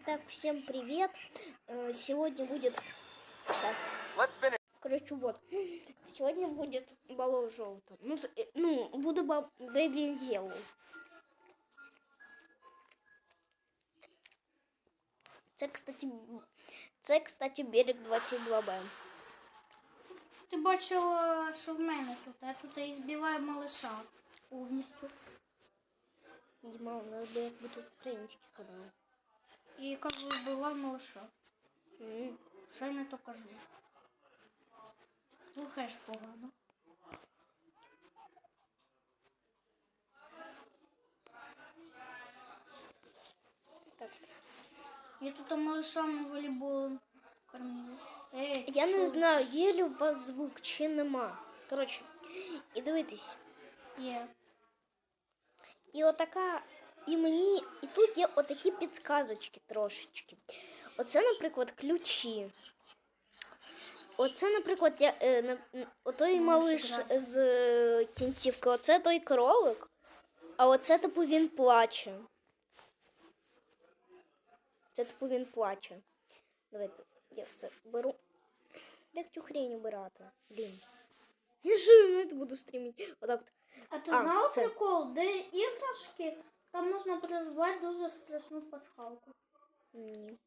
Итак, всем привет. Э, Сегодня будет... Сейчас. Let's finish. Короче, вот. Сегодня будет баллон желтый. Ну, т- э, ну буду бэби Yellow. Це, кстати, б- це, кстати, берег 22Б. Ти бачила, що в мене тут. Я тут і збиваю малыша повністю. Діма, у нас би якби тут український канал. І кажу, вбиваю малыша. М. Що я не то кажу. Слухаєш погано. Так. Я тут малышам волейболом кормила. Ей, Я не що? знаю, є ли у вас звук чи нема. Коротше, і дивитись. Є. І отака, І мені, і тут є отакі підсказочки трошечки. Оце, наприклад, ключі. Оце, наприклад, я, е, на, отой малиш з е, кінцівки, оце той кролик, а оце, типу, він плаче. Це, типу, він плаче. Давайте, я все беру. Як цю хрень убирати? Блін. Я ж не буду стрімити. Отак от. А ти А, знала все. прикол, де іграшки, там можна призвати дуже страшну пасхалку. Ні.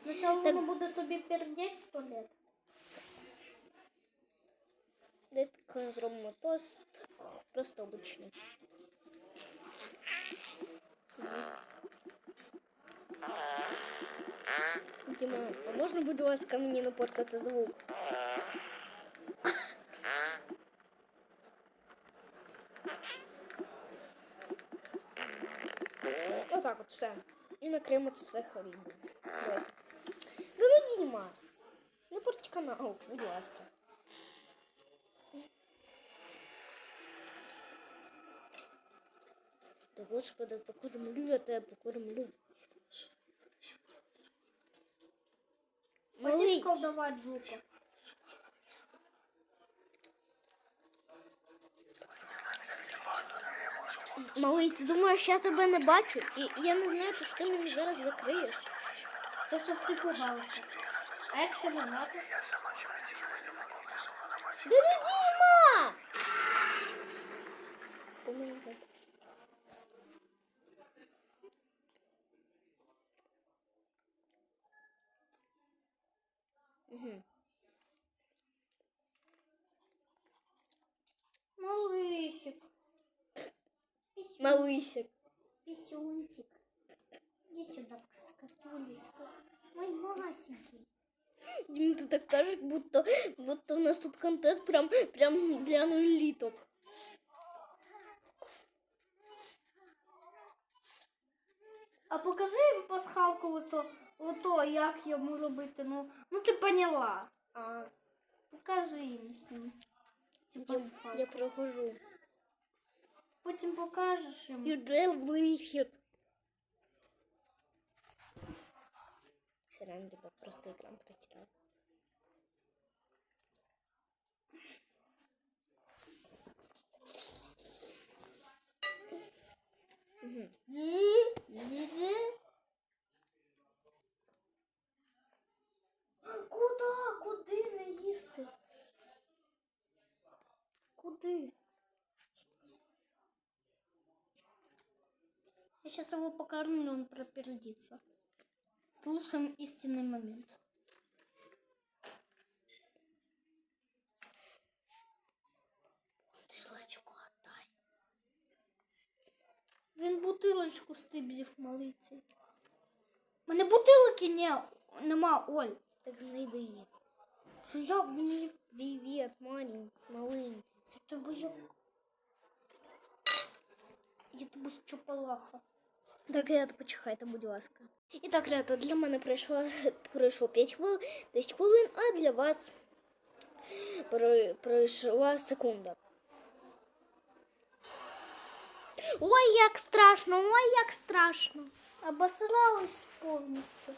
Спочатку Так. воно буде тобі пердеть сто лет. Де так зробимо тост просто обичний. Діма, а можна, будь ласка, мені напортати звук? Все. І накриємо це все. Да ну, Діма, не порти канал, будь ласка. Да господи, покормлю я тебе, покормлю. Малий. Малий, колдувати жука. Малий, ти думаєш, я тебе не бачу? І я не знаю, що ти мене зараз закриєш. Це щоб ти пугався. А не знати? Да не Діма! Ти мене закрив. Угу. Малисик. Писюнчик. Иди сюда, скотулечка. Мой маласенький. Дім, ти так кажеш, будто, будто у нас тут контент прям, прям для нуліток. А покажи їм пасхалку ото, ото, як йому робити. Ну, ну ти поняла. А, Покажи їм всім. Цю я, пасхалку. я прохожу. Потім покажеш їм. You drill it. Сорян, ребят, просто экран протерял. Мгм. Куда? Куди не їсти? Куди? Я сейчас его покормлю, он пропердится. Слушаем истинный момент. Бутылочку отдай. Він бутилочку стибзів малиці. Мене бутилки не, нема, Оль. Так знайди її. Що Як її Привіт, маленький, маленький. Я як... Я тебе з чопалаха. Ребята, почекайте, будь ласка. І так, ребята, для мене пройшло, пройшло 5 хвилин, 10 хвилин, а для вас пройшла секунда. Ой, як страшно, ой, як страшно. Обосралась повністю.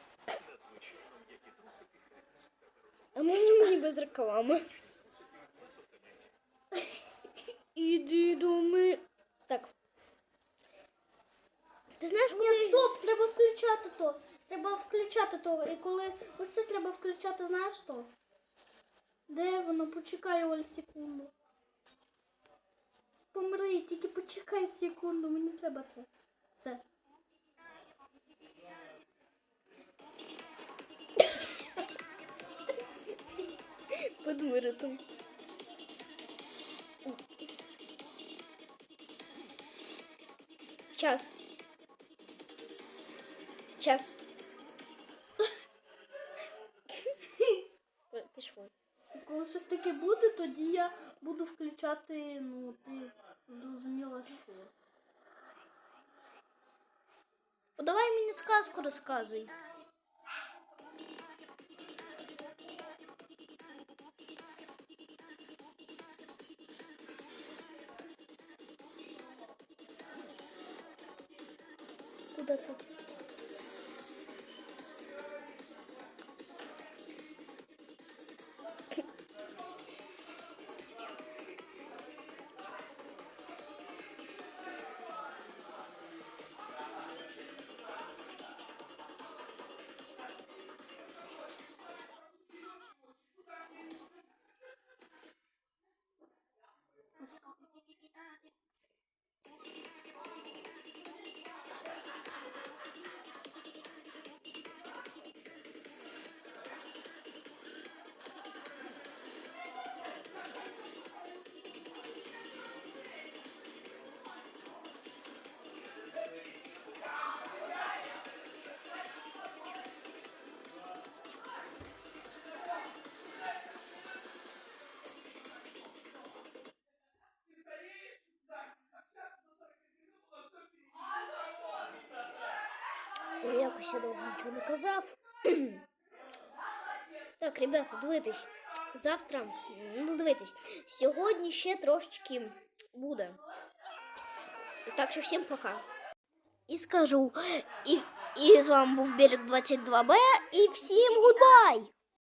А можна мені без реклами? Іди до ми. Так. Ти знаєш, коли Ні, стоп, треба включати то. Треба включати то. І коли ось це треба включати, знаєш то? Де воно? Почекай, Оль, секунду. Помри, тільки почекай секунду, мені треба це. Все. під миритом. Час. Час. Пішло. Коли щось таке буде, тоді я буду включати, ну, ти зрозуміла, що. О, давай мені сказку розказуй. Куди ти? Якось я довго нічого не казав. так, ребята, дивитись. Завтра, ну дивитесь, сьогодні ще трошечки буде. Так що всім пока. І скажу, і, і з вами був Берег 22Б, і всім гудбай!